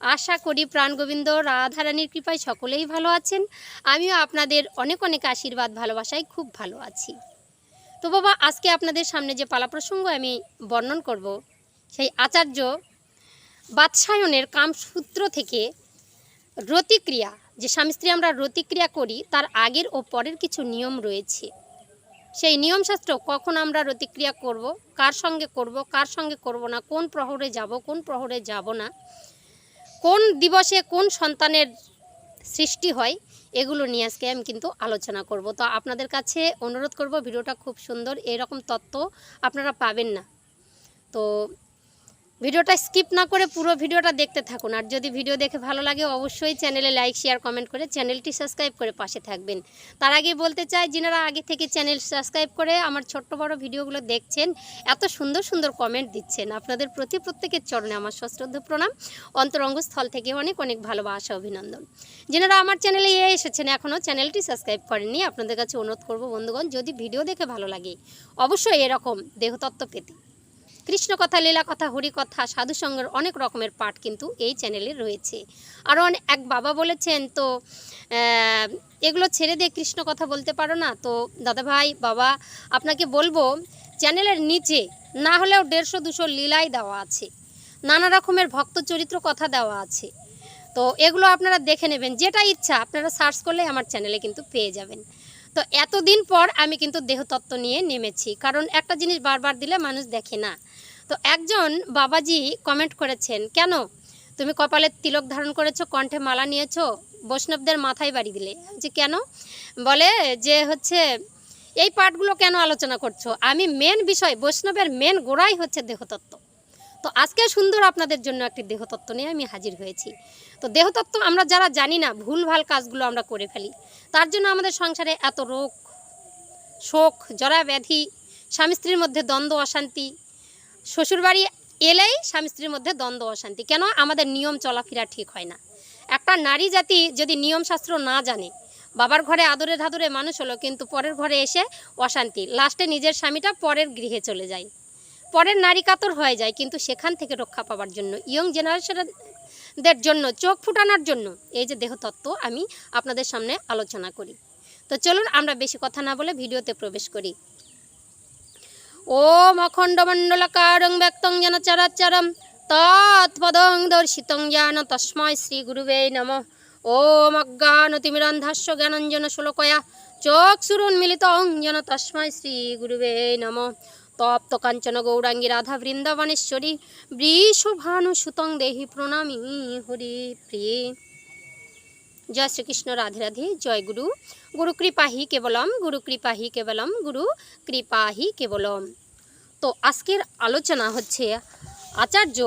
আশা করি প্রাণগোবিন্দ রাধারানীর কৃপায় সকলেই ভালো আছেন। আমিও আপনাদের অনেক অনেক আশীর্বাদ, ভালোবাসায় খুব ভালো আছি। তো বাবা, আজকে আপনাদের সামনে যে পালা প্রসঙ্গ আমি বর্ণন করব, সেই আচার্য বাৎসায়নের কামসূত্র থেকে রতিক্রিয়া, যে স্বামী স্ত্রী আমরা রতিক্রিয়া করি, তার আগের ও পরের কিছু নিয়ম রয়েছে। সেই নিয়মশাস্ত্র কখন আমরা রতিক্রিয়া করব, কার সঙ্গে করব, কার সঙ্গে করব না, কোন প্রহরে যাব, কোন প্রহরে যাব না কোন দিবসে কোন সন্তানের সৃষ্টি হয়, এগুলো নিয়ে আজকে আমি কিন্তু আলোচনা করব। তো আপনাদের কাছে অনুরোধ করব, ভিডিওটা খুব সুন্দর, এরকম তত্ত্ব আপনারা পাবেন না। তো ভিডিওটা স্কিপ না করে পুরো ভিডিওটা দেখতে থাকুন। আর যদি ভিডিও দেখে ভালো লাগে, অবশ্যই চ্যানেলে লাইক, শেয়ার, কমেন্ট করে চ্যানেলটি সাবস্ক্রাইব করে পাশে থাকবেন। তার আগে বলতে চাই, যিনারা আগে থেকে চ্যানেল সাবস্ক্রাইব করে আমার ছোট্ট বড় ভিডিওগুলো দেখছেন, এত সুন্দর সুন্দর কমেন্ট দিচ্ছেন। আপনাদের প্রতি প্রত্যেকের চরণে আমার সশ্রদ্ধ প্রণাম। অন্তরঙ্গস্থল থেকে অনেক অনেক ভালোবাসা, অভিনন্দন। যিনারা আমার চ্যানেলে এ এসেছেন, এখনও চ্যানেলটি সাবস্ক্রাইব করেননি, আপনাদের কাছে অনুরোধ করব বন্ধুগণ, যদি ভিডিও দেখে ভালো লাগে, অবশ্যই এরকম দেহতত্ত্ব পেতে। কৃষ্ণ কথা লীলা কথা হরি কথা সাধু সঙ্গের অনেক রকমের পাঠ কিন্তু এই চ্যানেলে রয়েছে। আরও অনেক এক বাবা বলেছেন, তো এগুলো ছেড়ে দিয়ে কৃষ্ণ কথা বলতে পারো না? তো দাদা ভাই বাবা, আপনাকে বলব, চ্যানেলের নিচে না হলেও দেড়শো, দুশো লীলাই দেওয়া আছে। নানা রকমের ভক্ত চরিত্র কথা দেওয়া আছে। তো, এগুলো আপনারা দেখে নেবেন। যেটা ইচ্ছা আপনারা সার্চ করলে আমার চ্যানেলে কিন্তু পেয়ে যাবেন। তো এতদিন পর আমি কিন্তু দেহতত্ত্ব নিয়ে নেমেছি। কারণ একটা জিনিস বারবার দিলে মানুষ দেখে না। তো একজন বাবাজি কমেন্ট করেছেন, কেন? তুমি কপালে তিলক ধারণ করেছ, কণ্ঠে মালা নিয়েছো, বৈষ্ণবদের মাথায় বাড়ি দিলে। যে কেন? বলে যে হচ্ছে, এই পাঠগুলো কেন আলোচনা করছ? আমি মেন বিষয়, বৈষ্ণবের মেন গোড়াই হচ্ছে দেহতত্ত্ব। তো আজকে সুন্দর আপনাদের জন্য একটি দেহতত্ত্ব নিয়ে আমি হাজির হয়েছি। তো দেহতত্ত্ব আমরা যারা জানি না, ভুলভাল কাজগুলো আমরা করে ফেলি। তার জন্য আমাদের সংসারে এত রোগ, শোক, জরা ব্যাধি, স্বামী স্ত্রীর মধ্যে দ্বন্দ্ব, অশান্তি, শ্বশুরবাড়ি এলেই স্বামী স্ত্রীর মধ্যে দ্বন্দ্ব, অশান্তি। কেন? আমাদের নিয়ম চলাফেরা ঠিক হয় না। একটা নারী জাতি যদি নিয়মশাস্ত্র না জানে, বাবার ঘরে আদরে ধাদরে মানুষ হলো, কিন্তু পরের ঘরে এসে অশান্তি। লাস্টে নিজের স্বামীটা পরের গৃহে চলে যায়। পরের নারী কাতর হয়ে যায়, কিন্তু সেখান থেকে রক্ষা পাওয়ার জন্য ইয়ং জেনারেশনদের জন্য, চোখ ফুটানোর জন্য, এই যে দেহতত্ত্ব আমি আপনাদের সামনে আলোচনা করি। তো চলুন আমরা বেশি কথা না বলে ভিডিওতে প্রবেশ করি। ওম অখণ্ডমণ্ডলকারং ব্যক্তং যেন চরাচরম, তৎপদং দর্শিতং জ্ঞান তস্মৈ শ্রী গুরুবে নম। ওম অজ্ঞানতিমিরন্ধাস্য জ্ঞানঞ্জন শ্লোকয়া চক্ষুরুন্মিলিত যেন তস্মৈ শ্রী গুরুবে নম। তপ্ত কাঞ্চন গৌরাঙ্গী রাধা বৃন্দাবনেশ্বরী বৃষভানু সুতং দেহি প্রণামী হরি প্রিয়ে। জয় শ্রীকৃষ্ণ, রাধে রাধে, জয় গুরু। গুরু কৃপাহি কেবলম, গুরু কৃপাহি কেবলম, গুরু কৃপাহি কেবলম। তো আজকের আলোচনা হচ্ছে আচার্য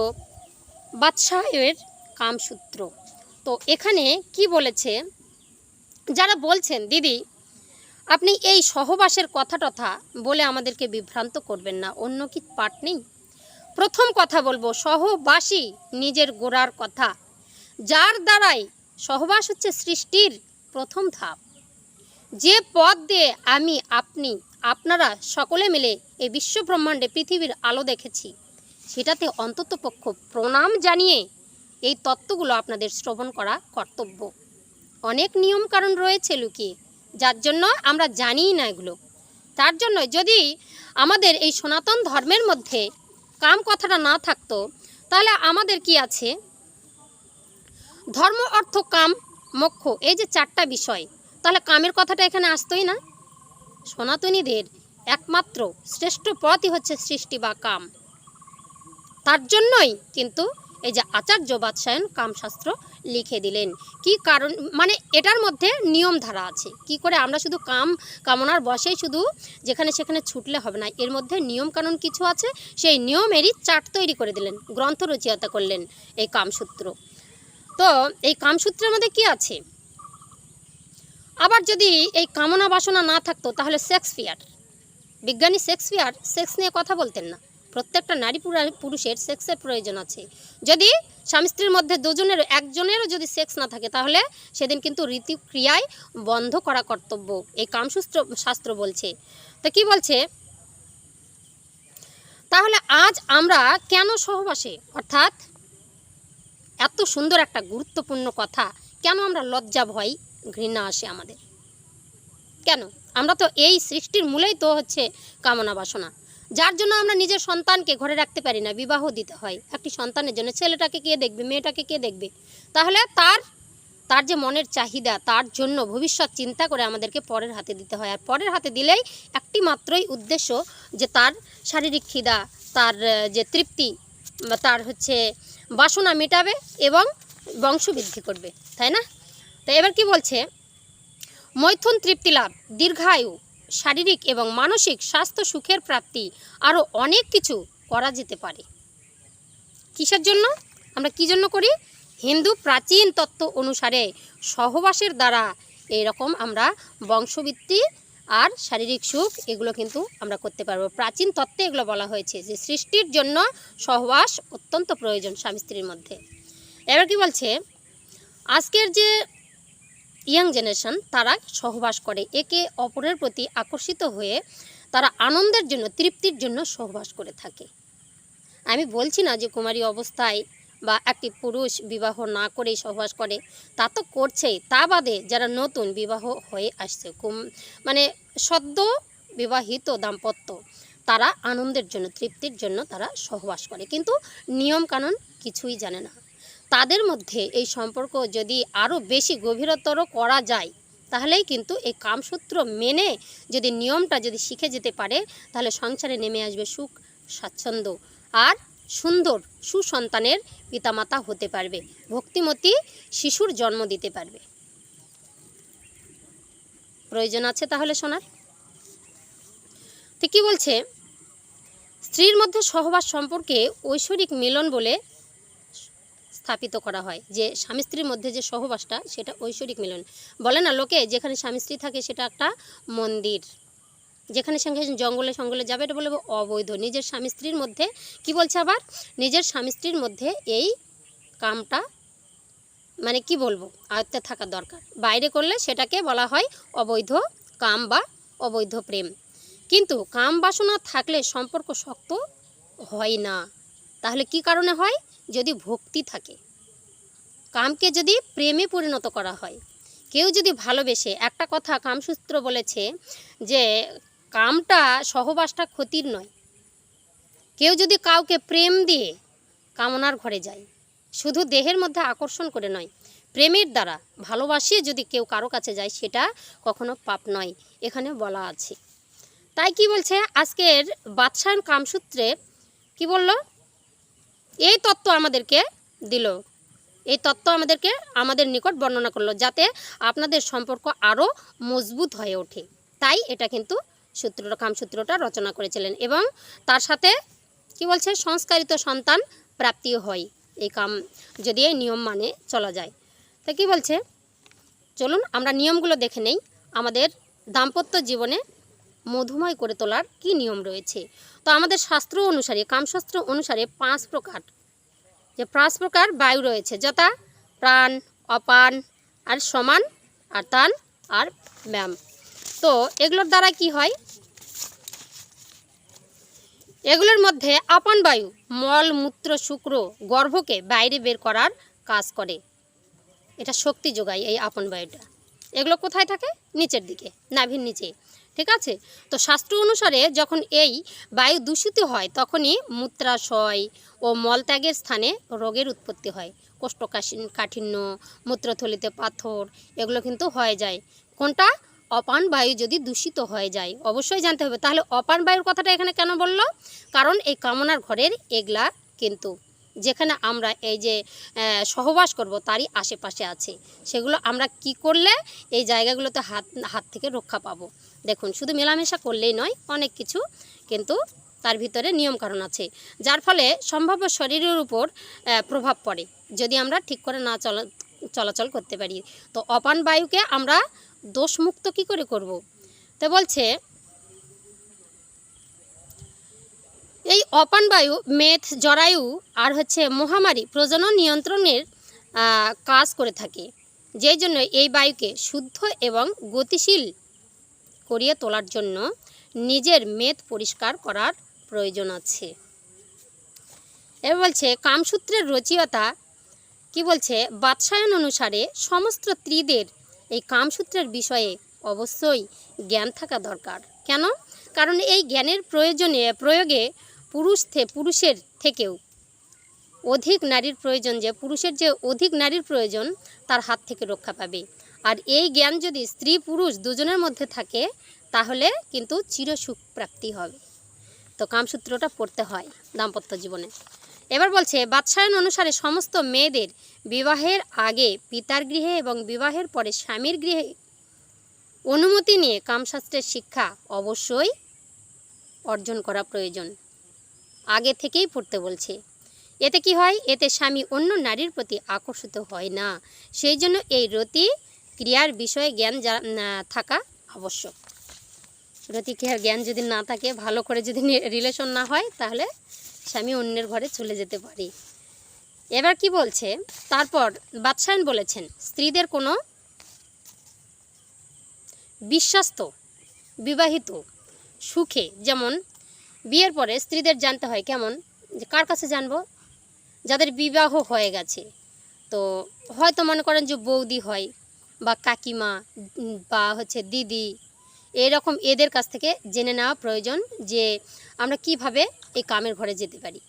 বাদশাহের কামসূত্র। তো এখানে কি বলেছে? যারা বলছেন, দিদি আপনি এই সহবাসের কথা টথা বলে আমাদেরকে বিভ্রান্ত করবেন না, অন্য কি পাঠ নেই? প্রথম কথা বলব সহবাসী নিজের গোড়ার কথা। যার দ্বারাই সহবাস হচ্ছে সৃষ্টির প্রথম ধাপ। যে পথ দিয়ে আমি, আপনি, আপনারা সকলে মিলে এই বিশ্ব ব্রহ্মাণ্ডে পৃথিবীর আলো দেখেছি, সেটাতে অন্ততপক্ষ প্রণাম জানিয়ে এই তত্ত্বগুলো আপনাদের শ্রবণ করা কর্তব্য। অনেক নিয়ম কারণ রয়েছে লুকিয়ে। যার জন্য আমরা জানিই না এগুলো। তার জন্য যদি আমাদের এই সনাতন ধর্মের মধ্যে কাম কথাটা না থাকতো, তাহলে আমাদের কি আছে? ধর্ম, অর্থ, কাম, মোক্ষ, এই যে চারটা বিষয়, তাহলে কামের কথাটা এখানে আসতোই না? সনাতনীদের একমাত্র শ্রেষ্ঠ পথই হচ্ছে সৃষ্টি বা কাম। তার জন্যই কিন্তু এই যে আচার্য বাদশায়ন কামশাস্ত্র লিখে দিলেন। কি কারণ মানে এটার মধ্যে নিয়ম ধারা আছে। কি করে আমরা শুধু কাম, কামনার বসেই শুধু যেখানে সেখানে ছুটলে হবে না। এর মধ্যে নিয়ম কানুন কিছু আছে। সেই নিয়মেরই চার্ট তৈরি করে দিলেন, গ্রন্থ রচয়িতা করলেন এই কামসূত্র। তো এই কামসূত্রের মধ্যে কি আছে? আবার যদি এই কামনা বাসনা না থাকতো, তাহলে শেক্সপিয়ার, বিজ্ঞানী শেক্সপিয়ার সেক্স নিয়ে কথা বলতেন না। প্রত্যেকটা নারী পুরুষের সেক্সের প্রয়োজন আছে। যদি স্বামী স্ত্রীর মধ্যে দুজনের একজনেরও যদি সেক্স না থাকে, তাহলে সেদিন কিন্তু রীতিক্রিয়ায় বন্ধ করা কর্তব্য। এই কামসূত্র শাস্ত্র বলছে। তো কি বলছে? তাহলে আজ আমরা কেন সহবাসে? অর্থাৎ এত সুন্দর একটা গুরুত্বপূর্ণ কথা, কেন আমরা লজ্জা ভয়, ঘৃণা আসে আমাদের? কেন? আমরা তো এই সৃষ্টির মূলেই তো হচ্ছে কামনা বাসনা। যার জন্য আমরা নিজের সন্তানকে ঘরে রাখতে পারি না, বিবাহ দিতে হয়। একটি সন্তানের জন্য ছেলেটাকে কে দেখবে, মেয়েটাকে কে দেখবে? তাহলে তার তার যে মনের চাহিদা, তার জন্য ভবিষ্যৎ চিন্তা করে আমাদেরকে পরের হাতে দিতে হয়। আর পরের হাতে দিলেই একটি মাত্রই উদ্দেশ্য যে তার শারীরিক খিদা তার যে তৃপ্তি তার হচ্ছে বাসনা মেটাবে এবং বংশবৃদ্ধি করবে। তাই না? তো এবার কি বলছে? মৈথুন তৃপ্তি লাভ, দীর্ঘায়ু। শারীরিক এবং মানসিক স্বাস্থ্য সুখের প্রাপ্তি আরও অনেক কিছু করা যেতে পারে। কিসের জন্য? আমরা কি জন্য করি? হিন্দু প্রাচীন তত্ত্ব অনুসারে সহবাসের দ্বারা এরকম আমরা বংশবৃত্তি আর শারীরিক সুখ এগুলো কিন্তু আমরা করতে পারব। প্রাচীন তত্ত্বে এগুলো বলা হয়েছে যে সৃষ্টির জন্য সহবাস অত্যন্ত প্রয়োজন স্বামী স্ত্রীর মধ্যে। এবার কি বলছে? আজকের যে ইয়াং জেনারেশন তারা সহবাস করে, একে অপরের প্রতি আকর্ষিত হয়ে তারা আনন্দের জন্য, তৃপ্তির জন্য সহবাস করে থাকে। আমি বলছি না যে কুমারী অবস্থায় বা একটি পুরুষ বিবাহ না করেই সহবাস করে, তা তো করছেই। তা বাদে যারা নতুন বিবাহ হয়ে আসছে, কুম মানে সদ্য বিবাহিত দাম্পত্য, তারা আনন্দের জন্য, তৃপ্তির জন্য তারা সহবাস করে। কিন্তু নিয়মকানুন কিছুই জানে না। তাদের মধ্যে এই সম্পর্ক যদি আরও বেশি গভীরতর করা যায়, তাহলেই কিন্তু এই কামসূত্র মেনে যদি নিয়মটা যদি শিখে যেতে পারে, তাহলে সংসারে নেমে আসবে সুখ, স্বাচ্ছন্দ্য আর সুন্দর সুসন্তানের পিতামাতা হতে পারবে। ভক্তিমতী শিশুর জন্ম দিতে পারবে। প্রয়োজন আছে তাহলে শোনার? তো কি বলছে, স্ত্রীর মধ্যে সহবাস সম্পর্কে ঐশ্বরিক মিলন বলে স্থাপিত করা হয়। যে স্বামী স্ত্রীর মধ্যে যে সহবাসটা, সেটা ঐশ্বরিক মিলন। বলে না লোকে, যেখানে স্বামী স্ত্রী থাকে, সেটা একটা মন্দির। যেখানে সঙ্গে জঙ্গলে সঙ্গলে যাবে, এটা বলে অবৈধ। নিজের স্বামী স্ত্রীর মধ্যে, কি বলছে আবার? নিজের স্বামী স্ত্রীর মধ্যে এই কামটা মানে কি বলব? আয়ত্তে থাকা দরকার। বাইরে করলে সেটাকে বলা হয় অবৈধ কাম বা অবৈধ প্রেম। কিন্তু কাম বাসনা থাকলে সম্পর্ক শক্ত হয় না। তাহলে কি কারণে হয়? যদি ভক্তি থাকে। কামকে যদি প্রেমে পরিণত করা হয়। কেউ যদি ভালোবেসে, একটা কথা কামসূত্র বলেছে যে, কামটা সহবাসটা ক্ষতির নয়। কেউ যদি কাউকে প্রেম দিয়ে কামনার ঘরে যায়, শুধু দেহের মধ্যে আকর্ষণ করে নয়, প্রেমের দ্বারা ভালোবাসিয়ে যদি কেউ কারও কাছে যায়, সেটা কখনো পাপ নয়, এখানে বলা আছে। তাই কি বলছে? আজকের বাদশায়ন কামসূত্রে কি বলল? এই তত্ত্ব আমাদেরকে দিল। এই তত্ত্ব আমাদেরকে আমাদের নিকট বর্ণনা করল যাতে আপনাদের সম্পর্ক আরও মজবুত হয়ে ওঠে। তাই এটা কিন্তু সূত্রটা কামসূত্রটা রচনা করেছিলেন এবং তার সাথে কি বলছে? সংস্কারিত সন্তান প্রাপ্তিও হয়। এই কাম যদি এই নিয়ম মানে চলা যায়। তা কি বলছে? চলুন আমরা নিয়মগুলো দেখে নেই। আমাদের দাম্পত্য জীবনে মধুময় করে তোলার কি নিয়ম রয়েছে? তো আমাদের শাস্ত্র অনুসারে, কামশাস্ত্র অনুসারে পাঁচ প্রকার। যে পাঁচ প্রকার বায়ু রয়েছে, যথা, প্রাণ, অপান, আর সমান, আর তান আর ব্যায়াম। তো এগুলোর দ্বারা কি হয়? এগুলোর মধ্যে আপন বায়ু, মল, মূত্র, শুক্র, গর্ভকে বাইরে বের করার কাজ করে। এটা শক্তি যোগায় এই আপন বায়ুটা। এগুলো কোথায় থাকে? নিচের দিকে, নাভির নিচে। ঠিক আছে? তো শাস্ত্র অনুসারে যখন এই বায়ু দূষিত হয়, তখনই মূত্রাশয় ও মলত্যাগের স্থানে রোগের উৎপত্তি হয়। কোষ্ঠকাঠিন্য কাঠিন্য, মূত্রথলিতে পাথর, এগুলো কিন্তু হয়ে যায়। কোনটা? অপান বায়ু যদি দূষিত হয়ে যায়, অবশ্যই জানতে হবে। তাহলে অপান বায়ুর কথাটা এখানে কেন বলল? কারণ এই কামনার ঘরের এগলা কিন্তু, যেখানে আমরা এই যে সহবাস করব, তারই আশেপাশে আছে। সেগুলো আমরা কি করলে এই জায়গাগুলোতে হাত হাত থেকে রক্ষা পাবো? দেখুন, শুধু মেলামেশা করলেই নয়, অনেক কিছু কিন্তু তার ভিতরে নিয়মকানুন আছে, যার ফলে সম্ভাব্য শরীরের উপর প্রভাব পড়ে, যদি আমরা ঠিক করে না চলা, চলাচল করতে পারি। তো অপান বায়ুকে আমরা দোষমুক্ত কি করে করব? তো বলছে, এই অপান বায়ু, মেথ, জরায়ু আর হচ্ছে মহামারী প্রজনন নিয়ন্ত্রণের কাজ করে থাকে, যেই জন্য এই বায়ুকে শুদ্ধ এবং গতিশীল করিয়ে তোলার জন্য নিজের মেদ পরিষ্কার করার প্রয়োজন আছে। এবার বলছে, কামসূত্রের রচয়িতা কি বলছে? বাদশায়ন অনুসারে সমস্ত স্ত্রীদের এই কামসূত্রের বিষয়ে অবশ্যই জ্ঞান থাকা দরকার। কেন? কারণ এই জ্ঞানের প্রয়োজনে, প্রয়োগে পুরুষ পুরুষের থেকেও অধিক নারীর প্রয়োজন যে, পুরুষের যে অধিক নারীর প্রয়োজন, তার হাত থেকে রক্ষা পাবে। আর এই জ্ঞান যদি স্ত্রী পুরুষ দুজনের মধ্যে থাকে, তাহলে কিন্তু চিরসুখ প্রাপ্তি হবে। তো কামসূত্রটা পড়তে হয় দাম্পত্য জীবনে। এবার বলছে বাদশায়ন অনুসারে সমস্ত মেয়েদের বিবাহের আগে পিতার গৃহে এবং বিবাহের পরে স্বামীর গৃহে অনুমতি নিয়ে কামশাস্ত্রের শিক্ষা অবশ্যই অর্জন করা প্রয়োজন। আগে থেকেই পড়তে বলছে। এতে কি হয়? এতে স্বামী অন্য নারীর প্রতি আকর্ষিত হয় না। সেই জন্য এই রতি ক্রিয়ার বিষয়ে জ্ঞান থাকা আবশ্যক। রতি ক্রিয়ার জ্ঞান যদি না থাকে, ভালো করে যদি রিলেশন না হয়, তাহলে স্বামী অন্যের ঘরে চলে যেতে পারি। এবার কি বলছে? তারপর বাদশায়ন বলেছেন, স্ত্রীদের কোনো বিশ্বাস্ত, বিবাহিত সুখে যেমন বিয়ের পরে স্ত্রীদের জানতে হয় কেমন, যে কার কাছে জানব? যাদের বিবাহ হয়ে গেছে। তো হয়তো মনে করেন যে বৌদি হয় বা কাকিমা বা হচ্ছে দিদি, এরকম এদের কাছ থেকে জেনে নেওয়া প্রয়োজন যে আমরা কীভাবে এই কামের ঘরে যেতে পারি,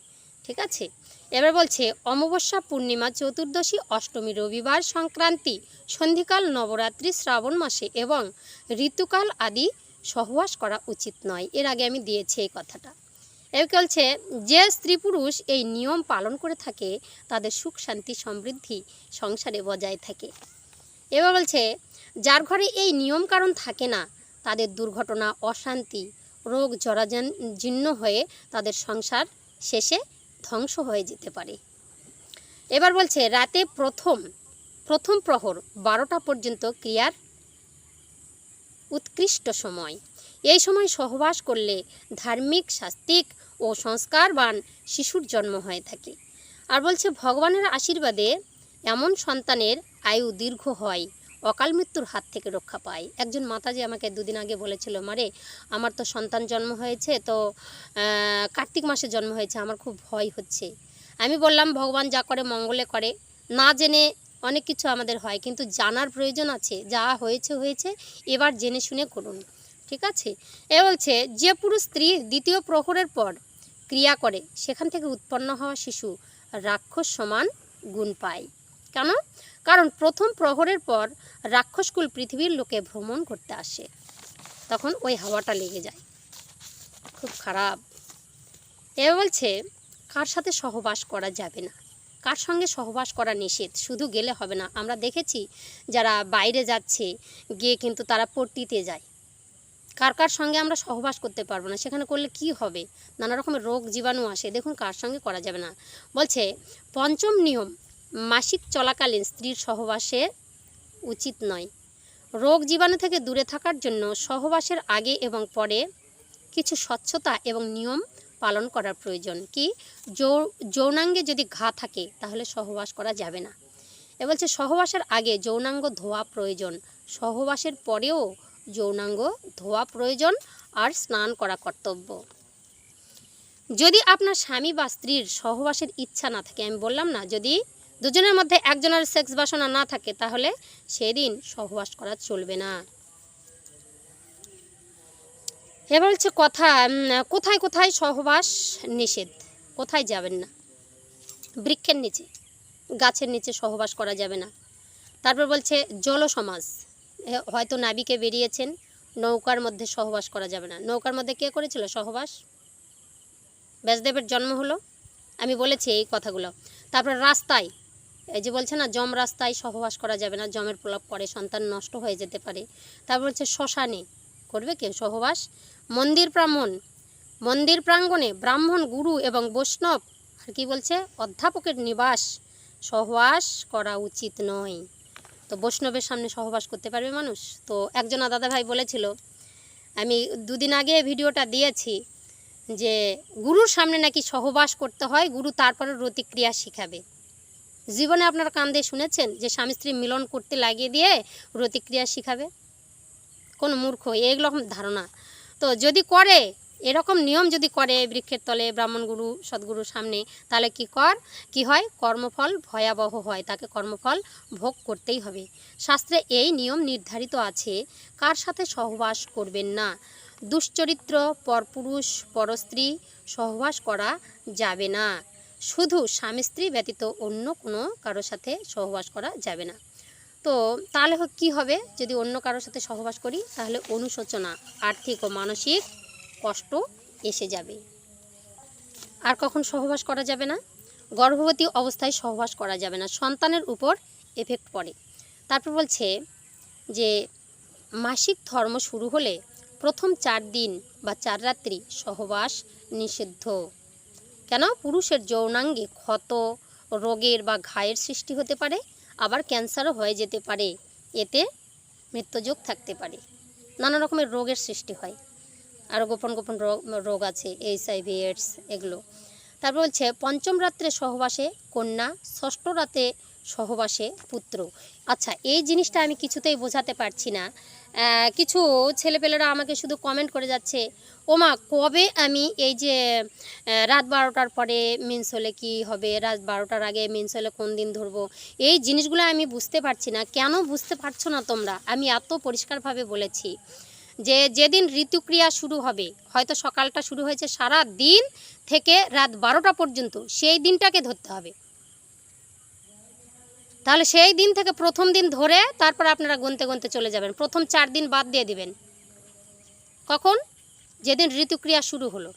ঠিক আছে? এবার বলছে, অমাবস্যা পূর্ণিমা, চতুর্দশী, অষ্টমী, রবিবার সংক্রান্তি, সন্ধিকাল, নবরাত্রি, শ্রাবণ মাসে এবং ঋতুকাল আদি সহবাস করা উচিত নয়। এর আগে আমি দিয়েছি এই কথাটা। এবার বলছে, যে স্ত্রী পুরুষ এই নিয়ম পালন করে থাকে, তাদের সুখ, শান্তি, সমৃদ্ধি সংসারে বজায় থাকে। এবার বলছে, যার ঘরে এই নিয়ম কারণ থাকে না, তাদের দুর্ঘটনা, অশান্তি, রোগ জরাজন জীর্ণ হয়ে তাদের সংসার শেষে ধ্বংস হয়ে যেতে পারে। এবার বলছে, রাতে প্রথম প্রথম প্রহর বারোটা পর্যন্ত ক্রিয়ার উৎকৃষ্ট সময়। এই সময় সহবাস করলে ধার্মিক শাস্তিক ও সংস্কারবান শিশুর জন্ম হয়ে থাকে। আর বলছে, ভগবানের আশীর্বাদে এমন সন্তানের আয়ু দীর্ঘ হয়, অকাল মৃত্যুর হাত থেকে রক্ষা পায়। একজন মাতাজি আমাকে দুদিন আগে বলেছিল মারে আমার তো সন্তান জন্ম হয়েছে, তো কার্তিক মাসে জন্ম হয়েছে, আমার খুব ভয় হচ্ছে। আমি বললাম, ভগবান যা করে মঙ্গলে করে। না জেনে অনেক কিছু আমাদের হয়, কিন্তু জানার প্রয়োজন আছে, যা হয়েছে হয়েছে, এবার জেনে শুনে করুন। ঠিক আছে? এ বলছে, যে পুরুষ স্ত্রী দ্বিতীয় প্রহরের পর ক্রিয়া করে, সেখান থেকে উৎপন্ন হওয়া শিশু রাক্ষস সমান গুণ পায়। কেন? কারণ প্রথম প্রহরের পর রাক্ষসকুল পৃথিবীর লোকে ভ্রমণ করতে আসে। তখন ওই হাওয়াটা লেগে যায়। খুব খারাপ। এ বলছে, কার সাথে সহবাস করা যাবে না? কার সঙ্গে সহবাস করা নিষেধ? শুধু গেলে হবে না। আমরা দেখেছি যারা বাইরে যাচ্ছে, গিয়ে কিন্তু তারা পট্টিতে যায়। কার কার সঙ্গে আমরা সহবাস করতে পারব না? সেখানে করলে কি হবে? নানা রকমের রোগ, জীবাণু আসে। দেখুন কার সঙ্গে করা যাবে না। বলছে, পঞ্চম নিয়ম মাসিক চলাকালীন স্ত্রীর সহবাসে উচিত নয়। রোগ জীবাণু থেকে দূরে থাকার জন্য সহবাসের আগে এবং পরে কিছু স্বচ্ছতা এবং নিয়ম পালন করার প্রয়োজন। কি? যৌনাঙ্গে যদি ঘা থাকে, তাহলে সহবাস করা যাবে না। এ বলছে, সহবাসের আগে যৌনাঙ্গ ধোয়া প্রয়োজন। সহবাসের পরেও যৌনাঙ্গ ধোয়া প্রয়োজন আর স্নান করা কর্তব্য। যদি আপনার স্বামী বা স্ত্রীর সহবাসের ইচ্ছা না থাকে, আমি বললাম না, যদি দুজনের মধ্যে একজনের সেক্স বাসনা না থাকে, তাহলে সেদিন সহবাস করা চলবে না। এবার হচ্ছে কথা কোথায় কোথায় সহবাস নিষেধ? কোথায় যাবেন না? বৃক্ষের নিচে, গাছের নিচে সহবাস করা যাবে না। তারপর বলছে জল সমাজ হয়তো নাবিকে বেরিয়েছেন, নৌকার মধ্যে সহবাস করা যাবে না। নৌকার মধ্যে কে করেছিল সহবাস? ব্যাসদেবের জন্ম হলো? আমি বলেছি এই কথাগুলো। তারপর রাস্তায় এই যে বলছে না, জম রাস্তায় সহবাস করা যাবে না, জমের প্রলাপ পরে সন্তান নষ্ট হয়ে যেতে পারে। তারপর হচ্ছে শ্মশানে করবে কেউ সহবাস। মন্দির ব্রাহ্মণ মন্দির প্রাঙ্গণে ব্রাহ্মণ, গুরু এবং বৈষ্ণব, আর কি বলছে? অধ্যাপকের নিবাস। সহবাস করা উচিত নয়। তো বৈষ্ণবের সামনে সহবাস করতে পারবে মানুষ? তো একজন দাদা ভাই বলেছিল, আমি দুদিন আগে ভিডিওটা দিয়েছি যে, গুরুর সামনে নাকি সহবাস করতে হয়, গুরু তারপরে রতিক্রিয়া শিখাবে। জীবনে আপনার কান দিয়ে শুনেছেন যে স্বামী স্ত্রী মিলন করতে লাগিয়ে দিয়ে রতিক্রিয়া শিখাবে? কোন মূর্খ এইগুলো ধারণা। তো যদি করে, এরকম নিয়ম যদি করে বৃক্ষের তলে ব্রাহ্মণ গুরু, সদ্গুরুর সামনে, তাহলে কি কর? কি হয়? কর্মফল ভয়াবহ হয়, তাকে কর্মফল ভোগ করতেই হবে। শাস্ত্রে এই নিয়ম নির্ধারিত আছে, কার সাথে সহবাস করবেন না? দুশ্চরিত্র, পরপুরুষ, পরস্ত্রী, সহবাস করা যাবে না। শুধু স্বামী স্ত্রী ব্যতীত অন্য কোনো কারোর সাথে সহবাস করা যাবে না। তো তাহলে কি হবে? যদি অন্য কারোর সাথে সহবাস করি, তাহলে অনুশোচনা, আর্থিক ও মানসিক কষ্ট এসে যাবে। আর কখন সহবাস করা যাবে না? গর্ভবতী অবস্থায় সহবাস করা যাবে না। সন্তানের উপর এফেক্ট পড়ে। তারপর বলছে যে, মাসিক ধর্ম শুরু হলে প্রথম চার দিন বা চার রাত্রি সহবাস নিষিদ্ধ। কেন? পুরুষের যৌনাঙ্গে ক্ষত, রোগের বা ঘায়ের সৃষ্টি হতে পারে, আবার ক্যান্সারও হয়ে যেতে পারে। এতে মৃত্যুযোগ থাকতে পারে। নানা রকমের রোগের সৃষ্টি হয়। আরও গোপন গোপন রোগ আছে এইচআইভি এডস এগুলো। তারপর বলছে, পঞ্চম রাত্রে সহবাসে কন্যা, ষষ্ঠ রাতে সহবাসে পুত্র। আচ্ছা এই জিনিসটা আমি কিছুতেই বোঝাতে পারছি না। কিছু ছেলেপেলেরা আমাকে শুধু কমেন্ট করে যাচ্ছে, ওমা, কবে আমি এই যে রাত বারোটার পরে মিন্স হলে কী হবে? রাত বারোটার আগে মিন্স হলে কোন দিন ধরবো? এই জিনিসগুলো আমি বুঝতে পারছি না। কেন বুঝতে পারছ না তোমরা? আমি এত পরিষ্কারভাবে বলেছি যে, যেদিন ঋতুক্রিয়া শুরু হবে, হয়তো সকালটা শুরু হয়েছে সারা দিন থেকে রাত বারোটা পর্যন্ত, সেই দিনটাকে ধরতে হবে। তাহলে সেই দিন থেকে প্রথম দিন ধরে তারপর আপনারা গুনতে গুনতে চলে যাবেন। প্রথম চার দিন বাদ দিয়ে দিবেন। কখন? যেদিন ঋতুক্রিয়া শুরু হলো।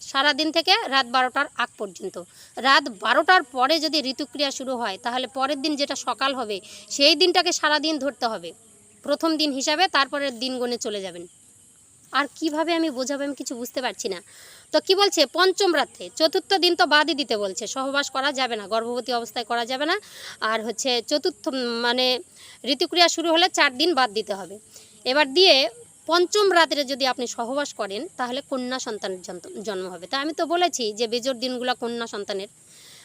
সারা দিন থেকে রাত বারোটার আগ পর্যন্ত। রাত বারোটার পরে যদি ঋতুক্রিয়া শুরু হয়, তাহলে পরের দিন যেটা সকাল হবে, সেই দিনটাকে সারা দিন ধরতে হবে। প্রথম দিন হিসাবে তারপরের দিন গুনে চলে যাবেন। আর কীভাবে আমি বোঝাবো আমি কিছু বুঝতে পারছি না। তো কি বলছে? পঞ্চম রাত্রে, চতুর্থ দিন তো বাদই দিতে বলছে। সহবাস করা যাবে না, গর্ভবতী অবস্থায় করা যাবে না। আর হচ্ছে চতুর্থ মানে ঋতুক্রিয়া শুরু হলে চার দিন বাদ দিতে হবে। এবার দিয়ে পঞ্চম রাত্রে যদি আপনি সহবাস করেন, তাহলে কন্যা সন্তানের জন্ম হবে। তা আমি তো বলেছি যে বেজোর দিনগুলো কন্যা সন্তানের।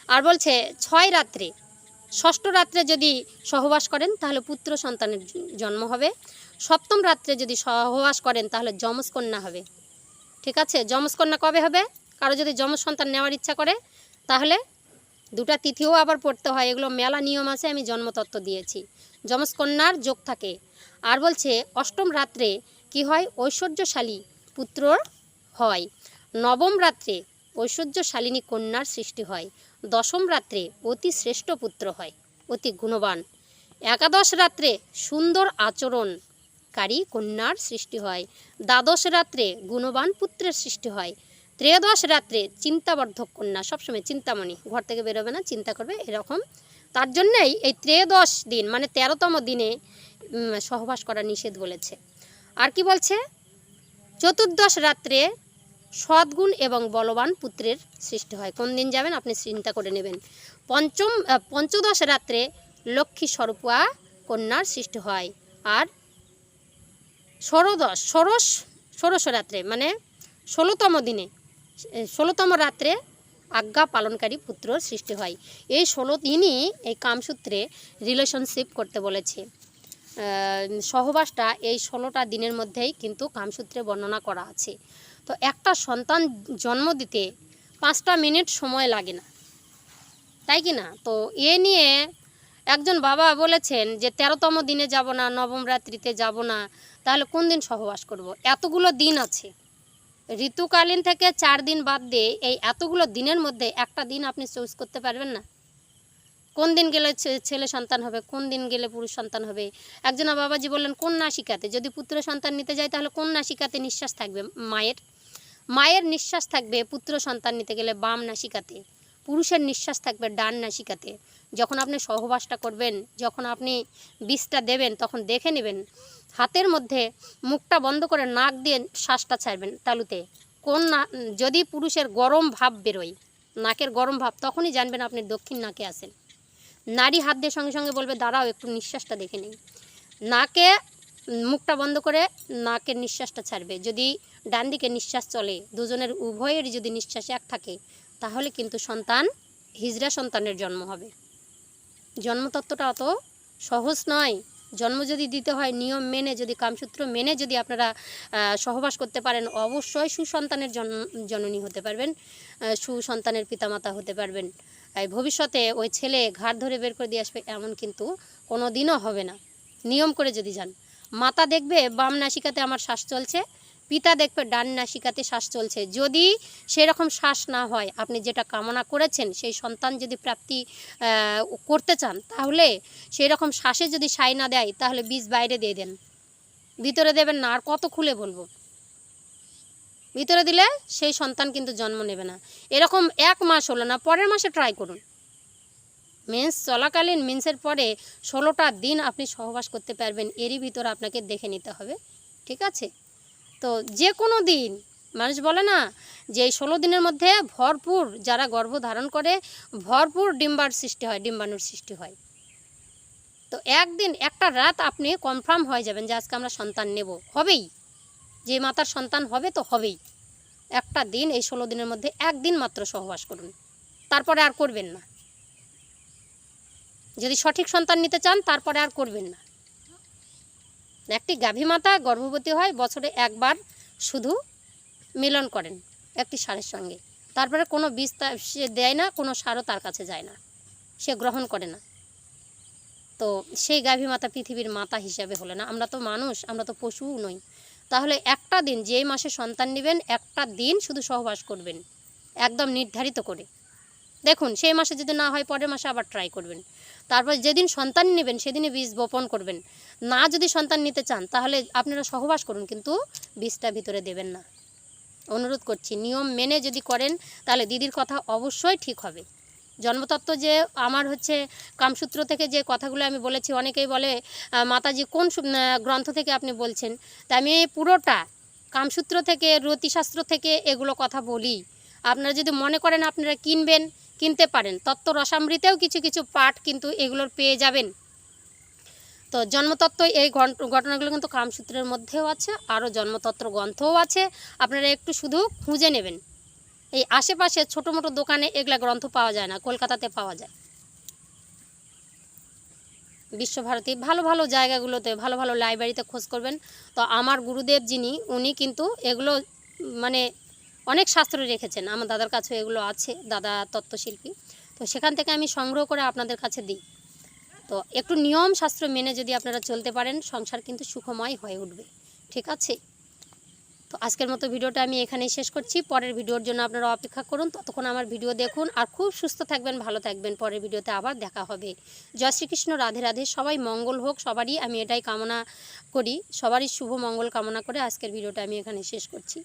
আর বলছে, ছয় রাত্রে ষষ্ঠ রাত্রে যদি সহবাস করেন, তাহলে পুত্র সন্তানের জন্ম হবে। সপ্তম রাত্রে যদি সহবাস করেন, তাহলে যমজ কন্যা হবে। ঠিক আছে? যমজ কন্যা কবে হবে? কারও যদি যমজ সন্তান নেওয়ার ইচ্ছা করে, তাহলে দুটা তিথিও আবার পড়তে হয়। এগুলো মেলা নিয়ম আছে, আমি জন্মতত্ত্ব দিয়েছি। যমজ কন্যার যোগ থাকে। আর বলছে, অষ্টম রাত্রে কি হয়? ঐশ্বর্যশালী পুত্র হয়। নবম রাত্রে ঐশ্বর্যশালিনী কন্যার সৃষ্টি হয়। দশম রাত্রে অতি শ্রেষ্ঠ পুত্র হয়, অতি গুণবান। একাদশ রাত্রে সুন্দর আচরণকারী কন্যার সৃষ্টি হয়, দ্বাদশ রাত্রে গুণবান পুত্রের সৃষ্টি হয়, ত্রয়োদশ রাত্রে চিন্তাবর্ধক কন্যা, সবসময় চিন্তামণি, ঘর থেকে বেরোবে না, চিন্তা করবে এরকম। তার জন্যই এই ত্রয়োদশ দিন মানে তেরোতম দিনে সহবাস করা নিষেধ বলেছে। আর কি বলছে? চতুর্দশ রাত্রে সদ্গুণ এবং বলবান পুত্রের সৃষ্টি হয়। কোন দিন যাবেন? আপনি চিন্তা করে নেবেন। পঞ্চম পঞ্চদশ রাত্রে লক্ষ্মী স্বরূপা কন্যার সৃষ্টি হয়। আর ষোড়দশ, ষোড়শ ষোড়শ রাত্রে মানে ষোলোতম দিনে ষোলোতম রাত্রে আজ্ঞা পালনকারী পুত্র সৃষ্টি হয়। এই ষোলো দিনই এই কামসূত্রে রিলেশনশিপ করতে বলেছে। সহবাসটা এই ষোলোটা দিনের মধ্যেই কিন্তু কামসূত্রে বর্ণনা করা আছে। তো একটা সন্তান জন্ম দিতে পাঁচটা মিনিট সময় লাগে না। তাই কি না? তো এ নিয়ে একজন বাবা বলেছেন যে, তেরোতম দিনে যাব না, নবম রাত্রিতে যাব না, তাহলে কোন দিন সহবাস করব? এতগুলো দিন আছে। ঋতুকালীন থেকে চার দিন বাদ দিয়ে এই এতগুলো দিনের মধ্যে একটা দিন আপনি চুজ করতে পারবেন না। কোন দিন গেলে ছেলে সন্তান হবে, কোন দিন গেলে পুরুষ সন্তান হবে? একজন বাবাজি বললেন কোন নাসিকাতে যদি পুত্র সন্তান নিতে যায়, তাহলে কোন নাসিকাতে নিঃশ্বাস থাকবে মায়ের। মায়ের নিঃশ্বাস থাকবে পুত্র সন্তান নিতে গেলে বাম নাসিকাতে, পুরুষের নিঃশ্বাস থাকবে ডান নাসিকাতে। যখন আপনি সহবাসটা করবেন, যখন আপনি বিষটা দেবেন, তখন দেখে নেবেন, হাতের মধ্যে মুখটা বন্ধ করে নাক দিয়ে শ্বাসটা ছাড়বেন তালুতে। কোন না, যদি পুরুষের গরম ভাব বেরোয়, নাকের গরম ভাব, তখনই জানবেন আপনি দক্ষিণ নাকে আসেন নারী হাত দিয়ে সঙ্গে সঙ্গে বলবে, দাঁড়াও, একটু নিঃশ্বাসটা দেখে নিই। নাকে মুখটা বন্ধ করে নাকের নিঃশ্বাসটা ছাড়বে। যদি ডান দিকে নিঃশ্বাস চলে, দুজনের উভয়েরই যদি নিঃশ্বাস এক থাকে, তাহলে কিন্তু সন্তান হিজড়া সন্তানের জন্ম হবে। জন্মতত্ত্বটা অত সহজ নয়। জন্ম যদি দিতে হয়, নিয়ম মেনে যদি, কামসূত্র মেনে যদি আপনারা সহবাস করতে পারেন, অবশ্যই সুসন্তানের জন- জননী হতে পারবেন সুসন্তানের পিতামাতা হতে পারবেন। ভবিষ্যতে ওই ছেলে ঘাট ধরে বের করে দিয়ে আসবে, এমন কিন্তু কোনো দিনও হবে না। নিয়ম করে যদি যান। মাতা দেখবে, বাম নাসিকাতে আমার শ্বাস চলছে পিতা দেখবে ডান নাসিকাতে শ্বাস চলছে। যদি সেরকম শ্বাস না হয়, আপনি যেটা কামনা করেছেন, সেই সন্তান যদি প্রাপ্তি করতে চান, তাহলে সেই রকম শ্বাসে যদি সাই না দেয়, তাহলে বীজ বাইরে দিয়ে দেন। ভিতরে দেবেন না, আর কত খুলে বলব? ভিতরে দিলে সেই সন্তান কিন্তু জন্ম নেবে না। এরকম এক মাস হলো না, পরের মাসে ট্রাই করুন। মেন্স চলাকালীন মেন্সের পরে ষোলোটা দিন আপনি সহবাস করতে পারবেন, এরই ভিতর আপনাকে দেখে নিতে হবে। ঠিক আছে? তো যে কোনো দিন, মানুষ বলে না যে এই ষোলো দিনের মধ্যে ভরপুর যারা গর্ভ ধারণ করে, ভরপুর ডিম্বার সৃষ্টি হয়, ডিম্বাণুর সৃষ্টি হয়। তো একদিন, একটা রাত আপনি কনফার্ম হয়ে যাবেন যে আজকে আমরা সন্তান নেব। হবেই। যে মাতার সন্তান হবে তো হবেই। একটা দিন, এই ষোলো দিনের মধ্যে একদিন মাত্র সহবাস করুন। তারপরে আর করবেন না। যদি সঠিক সন্তান নিতে চান, তারপরে আর করবেন না। একটি গাভী মাতা গর্ভবতী হয়, বছরে একবার শুধু মিলন করেন একটি সারের সঙ্গে। তারপরে কোনো বীজ সে দেয় না, কোনো সারও তার কাছে যায় না। সে গ্রহণ করে না। তো সেই গাভী মাতা পৃথিবীর মাতা হিসাবে হলো না। আমরা তো মানুষ, আমরা তো পশুও নই। তাহলে একটা দিন যেই মাসে সন্তান নেবেন, একটা দিন শুধু সহবাস করবেন, একদম নির্ধারিত করে। দেখুন, সেই মাসে যদি না হয় পরের মাসে আবার ট্রাই করবেন। তারপর যেদিন সন্তান নেবেন সেদিনে বীজ বপন করবেন। না যদি সন্তান নিতে চান, তাহলে আপনারা সহবাস করুন, কিন্তু বীজটা ভিতরে দেবেন না। অনুরোধ করছি, নিয়ম মেনে যদি করেন, তাহলে দিদির কথা অবশ্যই ঠিক হবে। জন্মতত্ত্ব যে আমার হচ্ছে, কামসূত্র থেকে যে কথাগুলো আমি বলেছি, অনেকেই বলে মাতাজি কোন গ্রন্থ থেকে আপনি বলছেন? তা আমি পুরোটা কামসূত্র থেকে রতিশাস্ত্র থেকে এগুলো কথা বলি। আপনারা যদি মনে করেন আপনারা কিনবেন কিনতে পারেন। তত্ত্ব রসামৃতেও কিছু কিছু পাঠ কিন্তু এগুলোর পেয়ে যাবেন। তো জন্মতত্ত্ব এই ঘটনাগুলো কিন্তু কামসূত্রের মধ্যেও আছে, আরও জন্মতত্ত্র গ্রন্থও আছে। আপনারা একটু শুধু খুঁজে নেবেন। এই আশেপাশে ছোটো মোটো দোকানে এগুলা গ্রন্থ পাওয়া যায় না, কলকাতাতে পাওয়া যায়। বিশ্বভারতী, ভালো ভালো জায়গাগুলোতে, ভালো ভালো লাইব্রেরিতে খোঁজ করবেন। তো আমার গুরুদেব যিনি, উনি কিন্তু এগুলো মানে অনেক শাস্ত্র রেখেছেন, আমার দাদার কাছে এগুলো আছে, দাদা তত্ত্বশিল্পী। তো সেখান থেকে আমি সংগ্রহ করে আপনাদের কাছে দিই। তো একটু নিয়ম শাস্ত্র মেনে যদি আপনারা চলতে পারেন, সংসার কিন্তু সুখময় হয়ে উঠবে। ঠিক আছে? তো আজকের মতো ভিডিওটা আমি এখানেই শেষ করছি। পরের ভিডিওর জন্য আপনারা অপেক্ষা করুন। ততক্ষণ আমার ভিডিও দেখুন আর খুব সুস্থ থাকবেন, ভালো থাকবেন। পরের ভিডিওতে আবার দেখা হবে। জয় শ্রীকৃষ্ণ, রাধে রাধে। সবাই মঙ্গল হোক, সবারই আমি এটাই কামনা করি। সবারই শুভ মঙ্গল কামনা করে আজকের ভিডিওটা আমি এখানে শেষ করছি।